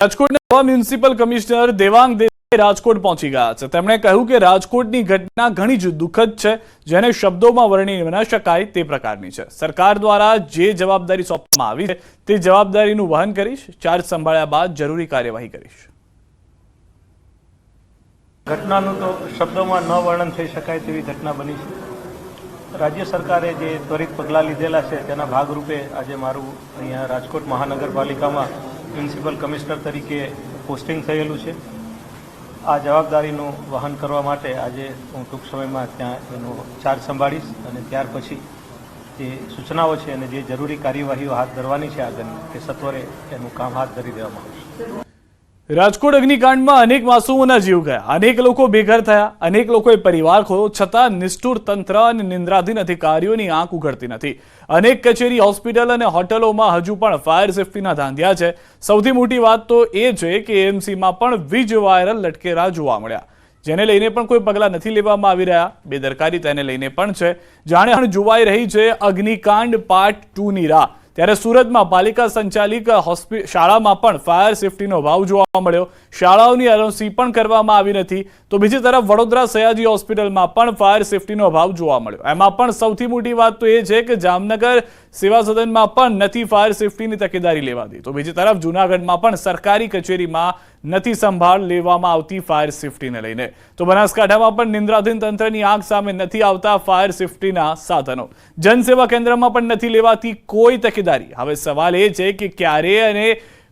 રાજકોટના નવા municipal commissioner Devang Desai Rajkot પહોંચી ગયા છે. તેમણે કહ્યું કે રાજકોટની ઘટના ઘણી જ દુઃખદ છે, જેને શબ્દોમાં વર્ણી ન શકાય તે પ્રકારની છે. સરકાર દ્વારા જે જવાબદારી સોંપવામાં આવી છે, તે જવાબદારીનું વહન કરીશ, ચાર્જ સંભાળ્યા બાદ જરૂરી કાર્યવાહી કરીશ. ઘટનાનું તો શબ્દોમાં ન વર્ણન થઈ શકાય તેવી ઘટના બની છે. રાજ્ય સરકારે જે ત્વરિત પગલાં લીધેલા છે, તેના ભાગરૂપે આજે મારું અહીંયા રાજકોટ મહાનગરપાલિકામાં મ્યુનિસિપલ કમિશનર તરીકે પોસ્ટિંગ થયેલું છે. આ જવાબદારીનું વહન કરવા માટે આજે હું ટૂંક સમયમાં ત્યાં એનો ચાર્જ સંભાળીશ અને ત્યાર પછી જે સૂચનાઓ છે અને જે જરૂરી કાર્યવાહીઓ હાથ ધરવાની છે આગળની, તે સત્વરે એનું કામ હાથ ધરી દેવામાં આવશે. રાજકોટ અગ્નિકાંડમાં અનેક માસૂમોના જીવ ગયા. અનેક લોકો બેઘર થયા. અનેક લોકોએ પરિવાર ખોયો, છતાં નિષ્ઠુર તંત્ર અને નિંદ્રાધીન અધિકારીઓની આંખ ઉઘડતી નથી. અનેક કચેરી, હોસ્પિટલ અને હોટલોમાં હજુ પણ ફાયર સેફટીના ધાંધ્યા છે. સૌથી મોટી વાત તો એ છે કે એએમસીમાં પણ વીજ વાયરલ લટકેરા જોવા મળ્યા. જેને લઈને પણ કોઈ પગલાં નથી લેવામાં આવી રહ્યા. બેદરકારી તેને લઈને પણ છે. જાણે જોવાઈ રહી છે અગ્નિકાંડ પાર્ટ ટુ ની રાહ. ત્યારે સુરતમાં પાલિકા સંચાલિત શાળામાં પણ ફાયર સેફટીનો અભાવ જોવા મળ્યો. શાળાઓની એનઓસી પણ કરવામાં આવી નથી. તો બીજી તરફ વડોદરા સયાજી હોસ્પિટલમાં પણ ફાયર સેફટીનો અભાવ જોવા મળ્યો. એમાં પણ સૌથી મોટી વાત તો એ છે કે જામનગર સેવા સદનમાં પણ નથી ફાયર સેફટીની તકેદારી લેવાતી તો બીજી તરફ જૂનાગઢમાં પણ સરકારી કચેરીમાં નથી સંભાળ લેવામાં આવતી ફાયર સેફટીને લઈને. તો બનાસકાંઠામાં પણ નિંદ્રાધીન તંત્રની આંખ સામે નથી આવતા ફાયર સેફટીના સાધનો. જનસેવા કેન્દ્રમાં પણ નથી લેવાતી કોઈ તકેદારી. હવે સવાલ એ છે કે ક્યારે અને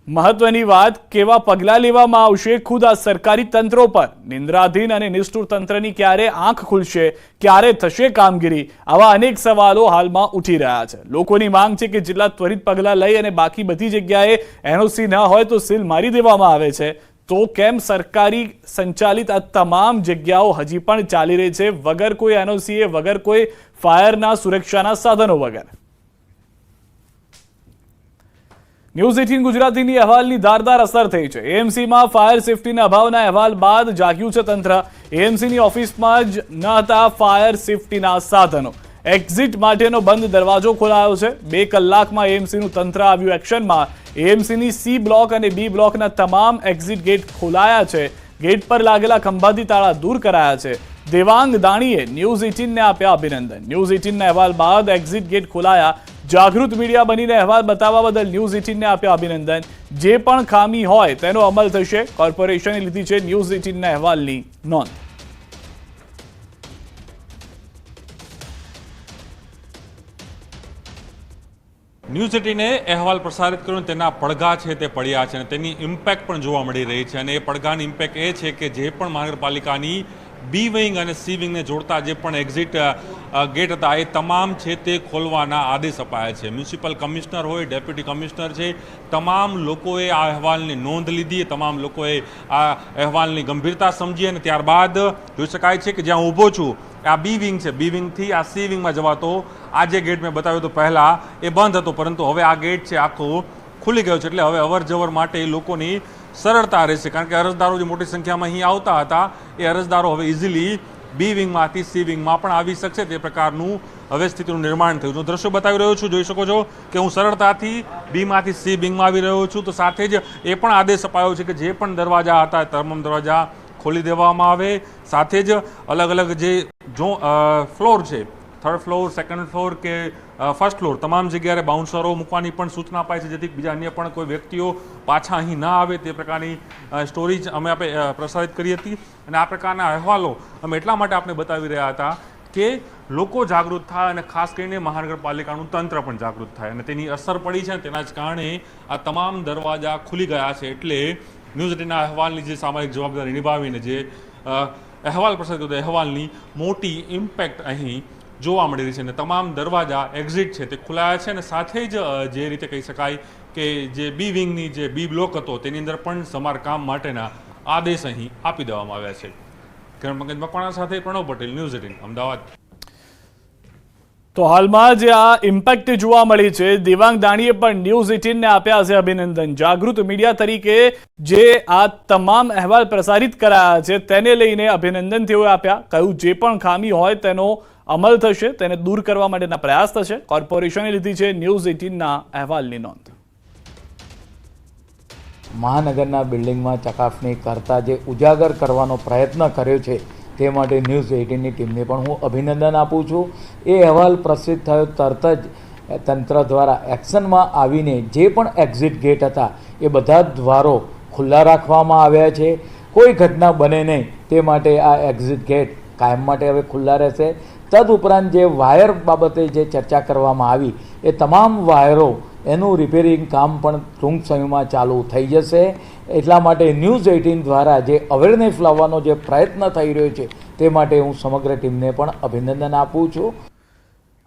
મહત્વની વાત, કેવા પગલાં લેવામાં આવશે, ખુદ આ સરકારી તંત્રો પર. નિંદ્રાધીન અને નિષ્ઠુર તંત્રની ક્યારે આંખ ખુલશે, ક્યારે થશે કામગીરી, આવા અનેક સવાલો હાલમાં ઉઠી રહ્યા છે. લોકોની માંગ છે કે જેટલા ત્વરિત પગલાં લઈ અને બાકી બધી જગ્યાએ એનઓસી ન હોય તો સીલ મારી દેવામાં આવે છે. તો કેમ સરકારી સંચાલિત આ તમામ જગ્યાઓ હજી પણ ચાલી રહી છે? વગર કોઈ એનઓસીએ વગર કોઈ ફાયરના સુરક્ષાના સાધનો વગર. ન્યૂઝ એટીન ગુજરાતીની અહેવાલની ધારદાર અસર થઈ છે. એએમસીમાં ફાયર સેફટીના અભાવના અહેવાલ બાદ જાગ્યું છે તંત્ર. એએમસીની ઓફિસમાં જ ન હતા ફાયર સેફટીના સાધનો. એક્ઝિટ માટેનો બંધ દરવાજો ખોલાયો છે. બે કલાકમાં એએમસીનું તંત્ર આવ્યું એક્શનમાં. એએમસીની સી બ્લોક અને બી બ્લોકના તમામ એક્ઝિટ ગેટ ખોલાયા છે. ગેટ પર લાગેલા ખંભાતી તાળા દૂર કરાયા છે. દેવાંગ દાણીએ ન્યૂઝ એટીનને આપ્યા અભિનંદન. ન્યૂઝ એટીનના અહેવાલ બાદ એક્ઝિટ ગેટ ખોલાયા. જાગૃત મીડિયા બનીને અહેવાલ બતાવવા બદલ ન્યૂઝ એટીનને આપ્યા અભિનંદન. જે પણ ખામી હોય તેનો અમલ થશે. કોર્પોરેશને લીધી છે ન્યૂઝ એટીનના અહેવાલની નોંધ. ન્યૂઝ એટીને અહેવાલ પ્રસારિત કર્યો તેના પડઘા છે તે પડ્યા છે અને તેની ઇમ્પેક્ટ પણ જોવા મળી રહી છે. અને એ પડઘાની ઇમ્પેક્ટ એ છે કે જે પણ મહાનગરપાલિકાની બી વિંગ અને સી વિંગને જોડતા જે પણ એક્ઝિટ ગેટ હતા, એ તમામ છે તે ખોલવાના આદેશ અપાયા છે. મ્યુનિસિપલ કમિશનર હોય ડેપ્યુટી કમિશનર છે, તમામ લોકોએ આ અહેવાલની નોંધ લીધી, તમામ લોકોએ આ અહેવાલની ગંભીરતા સમજી અને ત્યારબાદ જોઈ શકાય છે કે જ્યાં ઊભો છું, આ બી વિંગ છે. બી વિંગથી આ સી વિંગમાં જવાતો, આ જે ગેટ મેં બતાવ્યો તો પહેલાં એ બંધ હતો, પરંતુ હવે આ ગેટ છે આખો ખુલી ગયો છે. એટલે હવે અવર માટે લોકોની સરળતા રહેશે કારણ કે અરજદારો જે મોટી સંખ્યામાં અહીં આવતા હતા, એ અરજદારો હવે ઇઝીલી બી વિંગમાંથી સી વિંગમાં પણ આવી શકશે. તે પ્રકારનું હવે સ્થિતિનું નિર્માણ થયું. હું દ્રશ્યો બતાવી રહ્યો છું, જોઈ શકો છો કે હું સરળતાથી બીમાંથી સી વિંગમાં આવી રહ્યો છું. તો સાથે જ એ પણ આદેશ અપાયો છે કે જે પણ દરવાજા હતા તમામ દરવાજા ખોલી દેવામાં આવે. સાથે જ અલગ અલગ જે જો ફ્લોર છે થર્ડ ફ્લોર સેકન્ડ ફ્લોર કે ફર્સ્ટ ફ્લોર તમામ જગ્યાએ બાઉન્સરો મૂકવાની પણ સૂચના અપાય છે, જેથી બીજા અન્ય પણ કોઈ વ્યક્તિઓ પાછા અહીં ના આવે તે પ્રકારની સ્ટોરીજ અમે આપણે પ્રસારિત કરી હતી. અને આ પ્રકારના અહેવાલો અમે એટલા માટે આપણે બતાવી રહ્યા હતા કે લોકો જાગૃત થાય અને ખાસ કરીને મહાનગરપાલિકાનું તંત્ર પણ જાગૃત થાય. અને તેની અસર પડી છે તેના જ કારણે આ તમામ દરવાજા ખુલી ગયા છે. એટલે ન્યૂઝ એટીના અહેવાલની જે સામાજિક જવાબદારી નિભાવીને જે અહેવાલ પ્રસારિત કર્યો અહેવાલની મોટી ઇમ્પેક્ટ અહીં જોવા મળી રહી છે અને તમામ દરવાજા એક્ઝિટ છે તે ખુલાયા છે અને સાથે જ જે રીતે કહી શકાય કે જે બી વિંગની જે બી બ્લોક હતો તેની અંદર પણ સમારકામ માટેના આદેશ અહીં આપી દેવામાં આવ્યા છે. કિરણ પંકજ મકવાણા સાથે પ્રણવ પટેલ, ન્યૂઝ એટીન, અમદાવાદ. તો હાલમાં જે આ ઇમ્પેક્ટ જોવા મળી છે. દેવાંગ દાણીએ પણ ન્યૂઝ એટીનને આપ્યા છે અભિનંદન. જાગૃત મીડિયા તરીકે જે આ તમામ અહેવાલ પ્રસારિત કરાયા છે, તેને લઈને અભિનંદન તેઓએ આપ્યા. કહ્યું, જે પણ ખામી હોય તેનો અમલ થશે, તેને દૂર કરવા માટેના પ્રયાસ થશે. કોર્પોરેશને લીધી છે ન્યૂઝ એઇટીનના અહેવાલની નોંધ. મહાનગરના બિલ્ડિંગમાં ચકાસણી કરતા જે ઉજાગર કરવાનો પ્રયત્ન કર્યો છે, તે માટે ન્યૂઝ એઇટીનની ટીમને પણ હું અભિનંદન આપું છું. એ અહેવાલ પ્રસિદ્ધ થયો તરત જ તંત્ર દ્વારા એક્શનમાં આવીને જે પણ એક્ઝિટ ગેટ હતા, એ બધા દ્વારો ખુલ્લા રાખવામાં આવ્યા છે. કોઈ ઘટના બને નહીં, તે માટે આ એક્ઝિટ ગેટ કાયમ માટે હવે ખુલ્લા રહેશે. તદુપરાંત જે વાયર બાબતે જે ચર્ચા કરવામાં આવી, એ તમામ વાયરો એનું રિપેરિંગ કામ પણ ટૂંક સમયમાં ચાલુ થઈ જશે. એટલા માટે ન્યૂઝ એઇટીન દ્વારા જે અવેરનેસ લાવવાનો જે પ્રયત્ન થઈ રહ્યો છે, તે માટે હું સમગ્ર ટીમને પણ અભિનંદન આપું છું.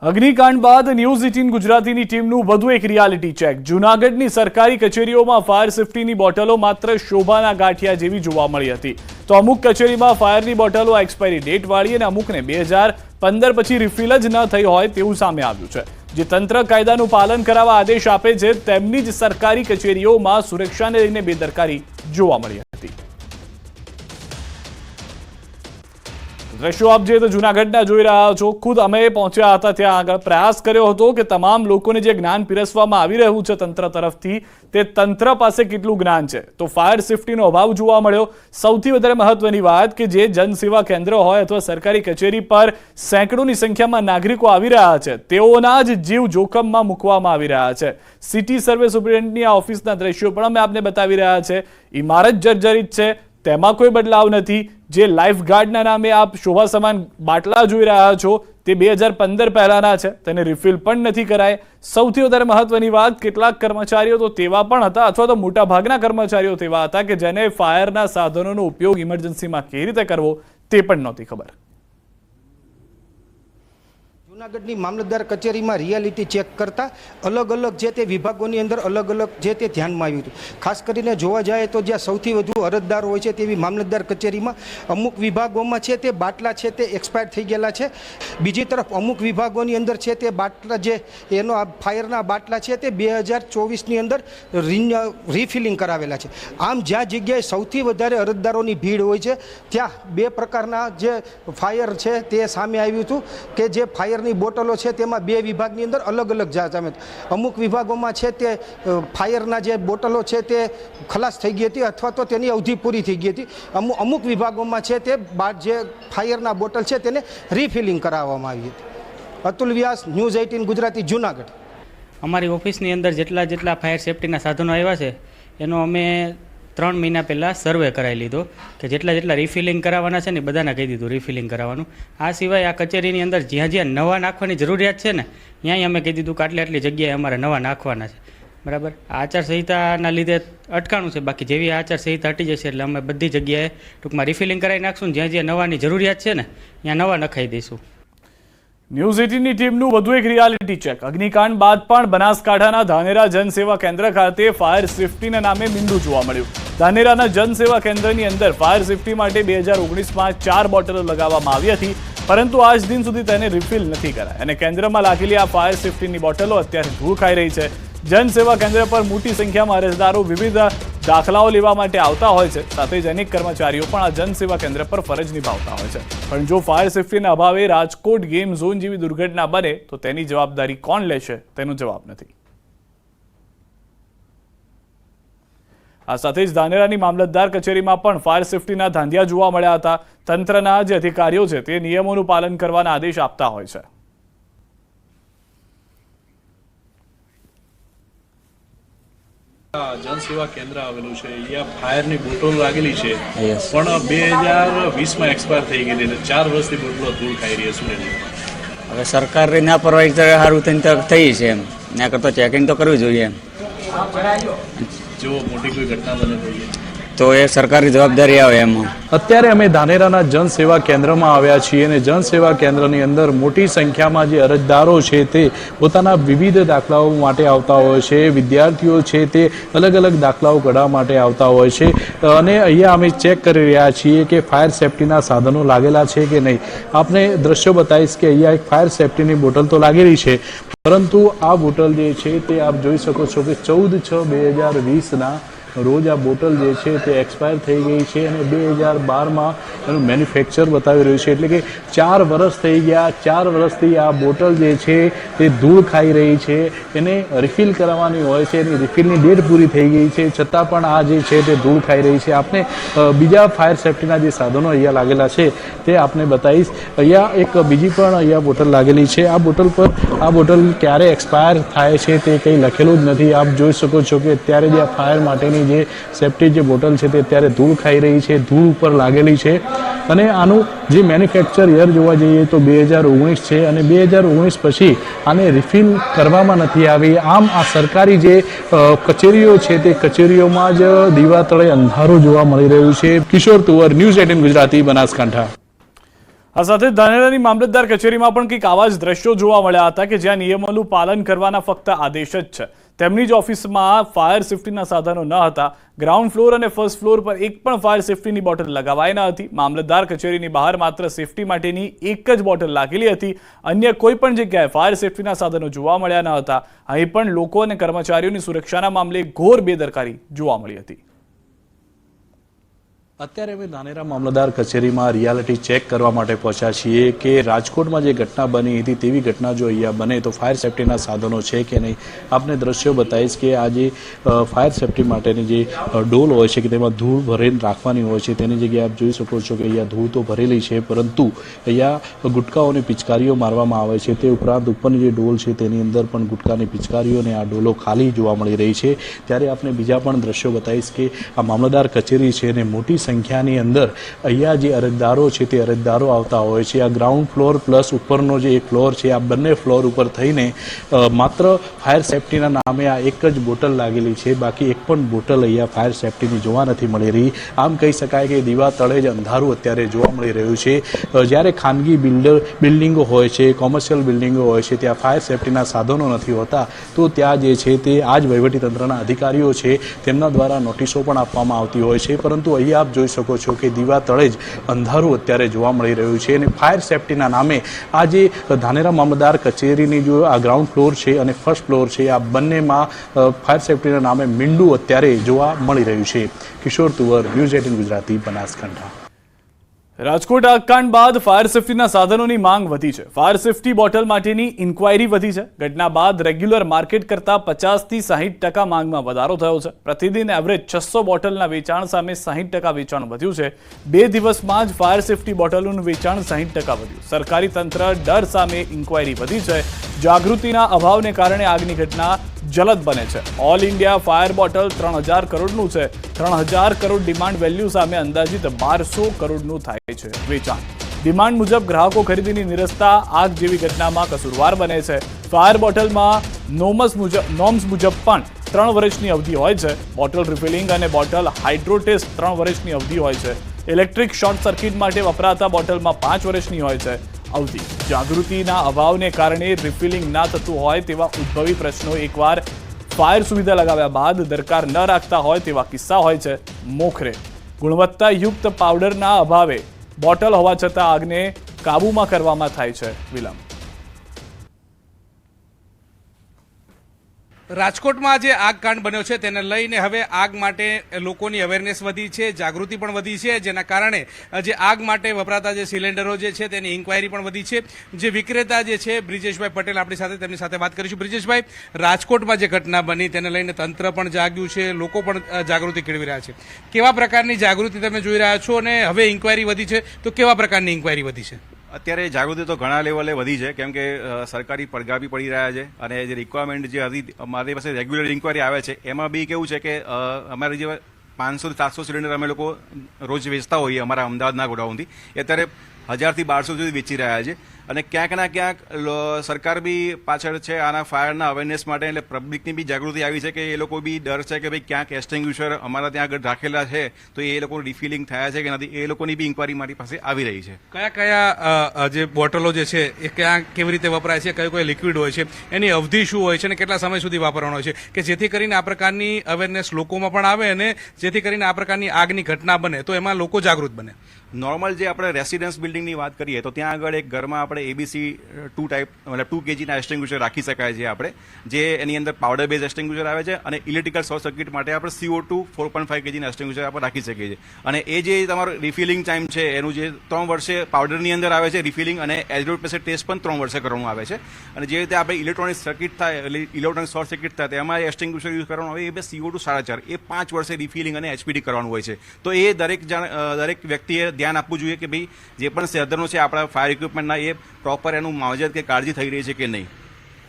અગ્નિકાંડ બાદ ન્યૂઝ એટીન ગુજરાતીની ટીમનું વધુ એક રિયાલિટી ચેક જૂનાગઢની સરકારી કચેરીઓમાં ફાયર સેફટીની બોટલો માત્ર શોભાના ગાંઠિયા જેવી જોવા મળી હતી. તો અમુક કચેરીમાં ફાયરની બોટલો એક્સપાયરી ડેટ વાળી અને અમુકને બે હજાર પંદર પછી રિફિલ જ ન થઈ હોય તેવું સામે આવ્યું છે. જે તંત્ર કાયદાનું પાલન કરાવવા આદેશ આપે છે, તેમની જ સરકારી કચેરીઓમાં સુરક્ષાને લઈને બેદરકારી જોવા મળી હતી. દ્રશ્યો આપ જે તો જુનાગઢના જોઈ રહ્યા છો. ખુદ અમે પહોંચ્યા હતા ત્યાં આગળ. પ્રયાસ કર્યો હતો કે તમામ લોકોને જે જ્ઞાન પીરસવામાં આવી રહ્યું છે તંત્ર તરફથી, તે તંત્ર પાસે કેટલું જ્ઞાન છે? તો ફાયર સેફટીનો અભાવ જોવા મળ્યો. સૌથી વધારે મહત્વની વાત કે જે જનસેવા કેન્દ્ર હોય અથવા સરકારી કચેરી પર સેંકડોની સંખ્યામાં નાગરિકો આવી રહ્યા છે. તેઓના જ જીવ જોખમમાં મૂકવામાં આવી રહ્યા છે. સિટી સર્વે સુપ્રિન્ટેન્ડન્ટની આ ઓફિસના દ્રશ્યો પણ અમે આપને બતાવી રહ્યા છે. ઇમારત જર્જરિત છે. તેમાં કોઈ બદલાવ નથી. જે લાઈફ ગાર્ડના નામે આપ શોભા સમાન બાટલા જોઈ રહ્યા છો, તે બે હજાર પંદર પહેલાના છે. તેને રિફિલ પણ નથી કરાય. સૌથી વધારે મહત્વની વાત, કેટલાક કર્મચારીઓ તો તેવા પણ હતા, અથવા તો મોટા ભાગના કર્મચારીઓ તેવા હતા કે જેને ફાયરના સાધનોનો ઉપયોગ ઇમરજન્સીમાં કેવી રીતે કરવો, તે પણ નહોતી ખબર. જૂનાગઢની મામલતદાર કચેરીમાં રિયાલિટી ચેક કરતા અલગ અલગ જે તે વિભાગોની અંદર અલગ અલગ જે તે ધ્યાનમાં આવ્યું હતું. ખાસ કરીને જોવા જાય તો જ્યાં સૌથી વધુ અરજદાર હોય છે તેવી મામલતદાર કચેરીમાં અમુક વિભાગોમાં છે તે બાટલા છે તે એક્સપાયર થઈ ગયેલા છે. બીજી તરફ અમુક વિભાગોની અંદર છે તે બાટલા જે એનો ફાયરના બાટલા છે તે બે હજાર ચોવીસની અંદર રિફિલિંગ કરાવેલા છે. આમ જ્યાં જગ્યાએ સૌથી વધારે અરજદારોની ભીડ હોય છે, ત્યાં બે પ્રકારના જે ફાયર છે તે સામે આવ્યું હતું કે જે ફાયરની બોટલો છે તેમાં બે વિભાગની અંદર અલગ અલગ જાત અમે અમુક વિભાગોમાં છે તે ફાયરના જે બોટલો છે તે ખલાસ થઈ ગઈ હતી અથવા તો તેની અવધિ પૂરી થઈ ગઈ હતી. અમુક અમુક વિભાગોમાં છે તે બાર જે ફાયરના બોટલ છે તેને રિફિલિંગ કરાવવામાં આવી હતી. Atul Vyas, news eighteen, Gujarati, Junagadh. અમારી ઓફિસની અંદર જેટલા જેટલા ફાયર સેફટીના સાધનો આવ્યા છે, એનો અમે ત્રણ મહિના પહેલાં સર્વે કરાવી લીધો કે જેટલા જેટલા રિફિલિંગ કરાવવાના છે ને બધાને કહી દીધું રિફિલિંગ કરાવવાનું. આ સિવાય આ કચેરીની અંદર જ્યાં જ્યાં નવા નાખવાની જરૂરિયાત છે ને, ત્યાંય અમે કહી દીધું કે આટલી આટલી જગ્યાએ અમારે નવા નાખવાના છે. બરાબર? આચારસંહિતાના લીધે અટકાણું છે. બાકી જેવી આચારસંહિતા હટી જશે એટલે અમે બધી જગ્યાએ ટૂંકમાં રિફિલિંગ કરાવી નાખશું જ્યાં જ્યાં નવાની જરૂરિયાત છે ને, ત્યાં નવા નખાઈ દઈશું. ન્યૂઝ એટીનની ટીમનું વધુ એક રિયાલિટી ચેક અગ્નિકાંડ બાદ પણ બનાસકાંઠાના ધાનેરા જનસેવા કેન્દ્ર ખાતે ફાયર સેફટીના નામે બિંદુ જોવા મળ્યું. ધાનેરાના જનસેવા કેન્દ્રની અંદર ફાયર સેફટી માટે બે હજાર ઓગણીસમાં ચાર બોટલો લગાવવામાં આવી હતી, પરંતુ આજ દિન સુધી તેને રિફિલ નથી કરાય અને કેન્દ્રમાં લાગેલી આ ફાયર સેફટીની બોટલો અત્યારે ધૂળ ખાઈ રહી છે. જનસેવા કેન્દ્ર પર મોટી સંખ્યામાં અરજદારો વિવિધ દાખલાઓ લેવા માટે આવતા હોય છે. સાથે જ અનેક કર્મચારીઓ પણ આ જનસેવા કેન્દ્ર પર ફરજ નિભાવતા હોય છે. પણ જો ફાયર સેફટીના અભાવે રાજકોટ ગેમ ઝોન જેવી દુર્ઘટના બને, તો તેની જવાબદારી કોણ લેશે? તેનો જવાબ નથી. આ સાથે જ ધાનેરાની મામલતદાર કચેરીમાં પણ ફાયર સેફટીના ધાંધિયા જોવા મળ્યા હતા. તંત્રના જે અધિકારીઓ છે, તે નિયમોનું પાલન કરવાના આદેશ આપતા હોય છે. જનસેવા કેન્દ્ર આવેલું છે. અહીંયા ફાયરની બોટલ લાગેલી છે. પણ બે હજાર વીસમાં એક્સપાયર થઈ ગયેલી એટલે ચાર વર્ષથી બોટલો ધૂળ ખાઈ રહી છે? હવે સરકારે ના પરવાઈ સારું થઈને થઈ છે એમ. ના કરતો ચેકિંગ તો કરવું જોઈએ એમ. જો મોટી કોઈ ઘટના બને તો એ. તો એ સરકારી જવાબદારી આવે એમાં. અત્યારે અમે ધાનેરાના જનસેવા કેન્દ્રમાં આવ્યા છીએ અને જનસેવા કેન્દ્રની અંદર મોટી સંખ્યામાં જે અરજદારો છે તે પોતાના વિવિધ દાખલાઓ માટે આવતા હોય છે, વિદ્યાર્થીઓ છે તે અલગ અલગ દાખલાઓ કઢાવવા માટે આવતા હોય છે. અને અહીંયા અમે ચેક કરી રહ્યા છીએ કે ફાયર સેફટીના સાધનો લાગેલા છે કે નહીં. આપને દ્રશ્યો બતાવીશ કે અહીંયા એક ફાયર સેફટીની બોટલ તો લાગેલી છે, પરંતુ આ બોટલ જે છે તે આપ જોઈ શકો છો કે ચૌદ છ બે હજાર વીસના રોજ આ બોટલ જે છે તે એક્સપાયર થઈ ગઈ છે અને બે હજાર બારમાં એનું મેન્યુફેક્ચર બતાવી રહ્યું છે. એટલે કે ચાર વર્ષ થઈ ગયા. ચાર વર્ષથી આ બોટલ જે છે તે ધૂળ ખાઈ રહી છે. એને રિફિલ કરાવવાની હોય છે. એની રિફિલની ડેટ પૂરી થઈ ગઈ છે. છતાં પણ આ જે છે તે ધૂળ ખાઈ રહી છે. આપને બીજા ફાયર સેફ્ટીના જે સાધનો અહીંયા લાગેલા છે તે આપને બતાવીશ. અહીંયા એક બીજી પણ અહીંયા બોટલ લાગેલી છે. આ બોટલ પર, આ બોટલ ક્યારે એક્સપાયર થાય છે તે કંઈ લખેલું જ નથી. આપ જોઈ શકો છો કે અત્યારે જે આ ફાયર માટેની જે સેફ્ટી જે બોટલ છે તે અત્યારે ધૂળ ખાઈ રહી છે, ધૂળ ઉપર લાગેલી છે. અને આનું જે મેન્યુફેક્ચર યર જોવા જઈએ તો બે હજાર ઓગણીસ છે અને બે હજાર ઓગણીસ પછી આને રિફિલ કરવામાં નથી આવી. આમ આ સરકારી જે કચેરીઓ છે તે કચેરીઓમાં જ દીવા તળે અંધારું જોવા મળી રહ્યું છે. Kishore Tuvar, news eighteen Gujarati, Banaskantha. આ સાથે ધાનેરાની મામલતદાર કચેરીમાં પણ કંઈક આવા જ દ્રશ્યો જોવા મળ્યા હતા કે જ્યાં નિયમોનું પાલન કરવાના ફક્ત આદેશ જ છે. તેમની જ ઓફિસમાં ફાયર સેફટીના સાધનો ન હતા. ગ્રાઉન્ડ ફ્લોર અને ફર્સ્ટ ફ્લોર પર એક પણ ફાયર સેફટીની બોટલ લગાવાઈ ન હતી. મામલતદાર કચેરીની બહાર માત્ર સેફટી માટેની એક જ બોટલ લાગેલી હતી. અન્ય કોઈ પણ જગ્યાએ ફાયર સેફટીના સાધનો જોવા મળ્યા ન હતા. અહીં પણ લોકો અને કર્મચારીઓની સુરક્ષાના મામલે ઘોર બેદરકારી જોવા મળી હતી. અત્યારે અમે નાનેરા મામલતદાર કચેરીમાં રિયાલિટી ચેક કરવા માટે પહોંચ્યા છીએ કે રાજકોટમાં જે ઘટના બની હતી તેવી ઘટના જો અહીંયા બને તો ફાયર સેફ્ટીના સાધનો છે કે નહીં? આપને દ્રશ્યો બતાવીશ કે આ જે ફાયર સેફ્ટી માટેની જે ડોલ હોય છે કે તેમાં ધૂળ ભરીને રાખવાની હોય છે તેની જગ્યાએ આપ જોઈ શકો છો કે અહીંયા ધૂળ તો ભરેલી છે, પરંતુ અહીંયા ગુટકાઓની પિચકારીઓ મારવામાં આવે છે. તે ઉપરાંત ઉપરની જે ડોલ છે તેની અંદર પણ ગુટકાની પિચકારીઓ અને આ ડોલો ખાલી જોવા મળી રહી છે. ત્યારે આપણે બીજા પણ દ્રશ્યો બતાવીશ કે આ મામલતદાર કચેરી છે અને મોટી સંખ્યાની અંદર અહીંયા જે અરજદારો છે તે અરજદારો આવતા હોય છે. આ ગ્રાઉન્ડ ફ્લોર પ્લસ ઉપરનો જે એક ફ્લોર છે, આ બંને ફ્લોર ઉપર થઈને માત્ર ફાયર સેફટીના નામે આ એક જ બોટલ લાગેલી છે. બાકી એક પણ બોટલ અહીંયા ફાયર સેફટીની જોવા નથી મળી રહી. આમ કહી શકાય કે દીવા તળે જ અંધારું અત્યારે જોવા મળી રહ્યું છે. જ્યારે ખાનગી બિલ્ડર બિલ્ડિંગો હોય છે કોમર્શિયલ બિલ્ડિંગો હોય છે, ત્યાં ફાયર સેફટીના સાધનો નથી હોતા, તો ત્યાં જે છે તે આ જ વહીવટીતંત્રના અધિકારીઓ છે. તેમના દ્વારા નોટિસો પણ આપવામાં આવતી હોય છે. પરંતુ અહીંયા જોઈ શકો છો કે દીવા તળે જ અંધારું અત્યારે જોવા મળી રહ્યું છે અને ફાયર સેફટીના નામે આ જે ધાનેરા મામલદાર કચેરીની જો આ ગ્રાઉન્ડ ફ્લોર છે અને ફર્સ્ટ ફ્લોર છે, આ બંનેમાં ફાયર સેફટીના નામે મીંડું અત્યારે જોવા મળી રહ્યું છે. Kishor Tuvar, news eighteen Gujarati, Banaskantha. Rajkot આગકાંડ બાદ ફાયર સેફટીના સાધનોની માંગ વધી છે. ફાયર સેફટી બોટલ માટેની ઇન્ક્વાયરી વધી છે. ઘટના બાદ રેગ્યુલર માર્કેટ કરતા પચાસથી સાહીઠ ટકા માંગમાં વધારો થયો છે. પ્રતિદિન એવરેજ છસો બોટલના વેચાણ સામે સાહીઠ ટકા વેચાણ વધ્યું છે. બે દિવસમાં જ ફાયર સેફટી બોટલોનું વેચાણ સાહીઠ ટકા વધ્યું. સરકારી તંત્ર ડર સામે ઇન્ક્વાયરી વધી છે. જાગૃતિના અભાવને કારણે આગની ઘટના જલદ બને છે. ઓલ ઇન્ડિયા ફાયર બોટલ ત્રણ હજાર કરોડનું છે. ત્રણ હજાર કરોડ ડિમાન્ડ વેલ્યુ સામે અંદાજિત બારસો કરોડનું થાય છે, વેચાણ. ડિમાન્ડ મુજબ ગ્રાહકો ખરીદીની નિરસતા, આગ જેવી ઘટનામાં કસૂરવાર બને છે. ફાયર બોટલમાં નોમસ મુજબ, નોમ્સ મુજબ પણ ત્રણ વર્ષની અવધિ હોય છે. બોટલ રિફિલિંગ અને બોટલ હાઇડ્રોટેસ્ટ ત્રણ વર્ષની અવધિ હોય છે. ઇલેક્ટ્રિક શોર્ટ સર્કિટ માટે વપરાતા બોટલમાં પાંચ વર્ષની હોય છે અવધિ. જાગૃતિના અભાવને કારણે રિફિલિંગ ના થતું હોય તેવા ઉદ્ભવી પ્રશ્નો એકવાર ફાયર સુવિધા લગાવ્યા બાદ દરકાર ન રાખતા હોય તેવા કિસ્સા હોય છે. મોખરે. ગુણવત્તાયુક્ત પાવડરના અભાવે બોટલ હોવા છતાં આગને કાબૂમાં કરવામાં થાય છે વિલંબ. રાજકોટમાં જે આગ કાંડ બન્યો છે. તેને લઈને હવે આગ માટે લોકોની અવેરનેસ વધી છે, જાગૃતિ પણ વધી છે. જેના કારણે જે આગ માટે વપરાતા જે સિલિન્ડરો જે છે તેની ઇન્ક્વાયરી પણ વધી છે. જે વિક્રેતા જે છે, બ્રિજેશભાઈ પટેલ આપણી સાથે, તેમની સાથે વાત કરીશું. બ્રિજેશભાઈ, રાજકોટમાં જે ઘટના બની તેને લઈને તંત્ર પણ જાગ્યું છે, લોકો પણ જાગૃતિ કેળવી રહ્યા છે. કેવા પ્રકારની જાગૃતિ તમે જોઈ રહ્યા છો અને હવે ઇન્ક્વાયરી વધી છે, તો કેવા પ્રકારની ઇન્ક્વાયરી વધી છે? અત્યારે જાગૃતિ તો ઘણા લેવલે વધી છે. કેમ કે સરકારી પડઘા બી પડી રહ્યા છે અને જે રિક્વાયરમેન્ટ જે હતી અમારી પાસે રેગ્યુલર ઇન્કવાયરી આવે છે. એમાં બી કેવું છે કે અમારે જે પાંચસો સાતસો સિલિન્ડર અમે લોકો રોજ વેચતા હોઈએ અમારા અમદાવાદના ગોડાઉનથી. અત્યારે હજારથી બારસો સુધી વેચી રહ્યા છે. અને ક્યાંક ના ક્યાંક સરકાર બી પાછળ છે, આના ફાયરના અવેરનેસ માટે એટલે પબ્લિકની બી જાગૃતિ આવી છે કે એ લોકો બી ડર છે કે ભાઈ ક્યાંક એસ્ટિંગ્યુશર અમારા ત્યાં આગળ રાખેલા છે, તો એ લોકો રિફિલિંગ થયા છે કે નથી, એ લોકોની બી ઇન્કવાયરી મારી પાસે આવી રહી છે. કયા કયા જે બોટલો જે છે, એ ક્યાં કેવી રીતે વપરાય છે, કયું કયું લિક્વિડ હોય છે, એની અવધિ શું હોય છે અને કેટલા સમય સુધી વાપરવાનો હોય છે, કે જેથી કરીને આ પ્રકારની અવેરનેસ લોકોમાં પણ આવે અને જેથી કરીને આ પ્રકારની આગની ઘટના બને, તો એમાં લોકો જાગૃત બને. નોર્મલ જે આપણે રેસિડન્સ બિલ્ડિંગની વાત કરીએ, તો ત્યાં આગળ એક ઘરમાં આપણે એબીસી ટુ ટાઈપ મતલબ ટુ કેજીના એસ્ટિંગ્યુશર રાખી શકાય છે આપણે, જે એની અંદર પાવડર બેઝ એસ્ટિંગ્યુશર આવે છે અને ઇલેક્ટ્રિકલ શોર્ટ સર્કિટ માટે આપણે CO two four point five કેજીના extinguisher આપણે રાખી શકીએ છીએ. અને એ જે તમારો રિફિલિંગ ટાઈમ છે, એનું જે ત્રણ વર્ષે પાવડરની અંદર આવે છે રિફિલિંગ અને એઝરોડ પેસે ટેસ્ટ પણ ત્રણ વર્ષે કરવાનું આવે છે. અને જે રીતે આપણે ઇલેક્ટ્રોનિક સર્કિટ થાય, એટલે ઇલેક્ટ્રોનિક શોર્ટ સર્કિટ થાય, તેમાં એસ્ટિંગ્યુશર યુઝ કરવાનું આવે એ બે સીઓ ટુ સાડા ચાર, એ પાંચ વર્ષે રિફિલિંગ અને એચપીડી કરવાનું હોય છે. તો એ દરેક દરેક વ્યક્તિએ ધ્યાન આપવું જોઈએ કે ભાઈ જે પણ સાધનો છે, આપણા ફાયર ઇક્વિપમેન્ટના એ પ્રોપર એનું માવજત કે કાળજી થઈ રહી છે કે નહીં?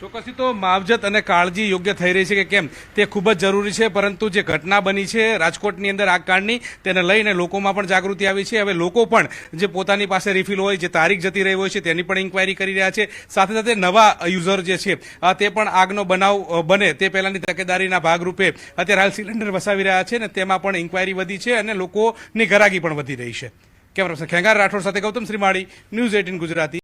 ચોક્કસથી તો માવજત અને કાળજી યોગ્ય થઈ રહી છે કે કેમ? તે ખૂબ જ જરૂરી છે, પરંતુ જે ઘટના બની છે રાજકોટની અંદર આગકાંડની તેને લઈને લોકોમાં પણ જાગૃતિ આવી છે. હવે લોકો પણ જે પોતાની પાસે રિફિલ હોય, જે તારીખ જતી રહી હોય છે, તેની પણ ઇન્ક્વાયરી કરી રહ્યા છે. સાથે સાથે નવા યુઝર જે છે તે પણ આગનો બનાવ બને. તે પહેલાંની તકેદારીના ભાગરૂપે અત્યારે હાલ સિલિન્ડર વસાવી રહ્યા છે ને તેમાં પણ ઇન્ક્વાયરી વધી છે અને લોકોની ગરાગી પણ વધી રહી છે. કેમેરા પર્સન ખેંગાર રાઠોડ સાથે ગૌતમ શ્રીમાળી ન્યૂઝ એટીન ગુજરાતી.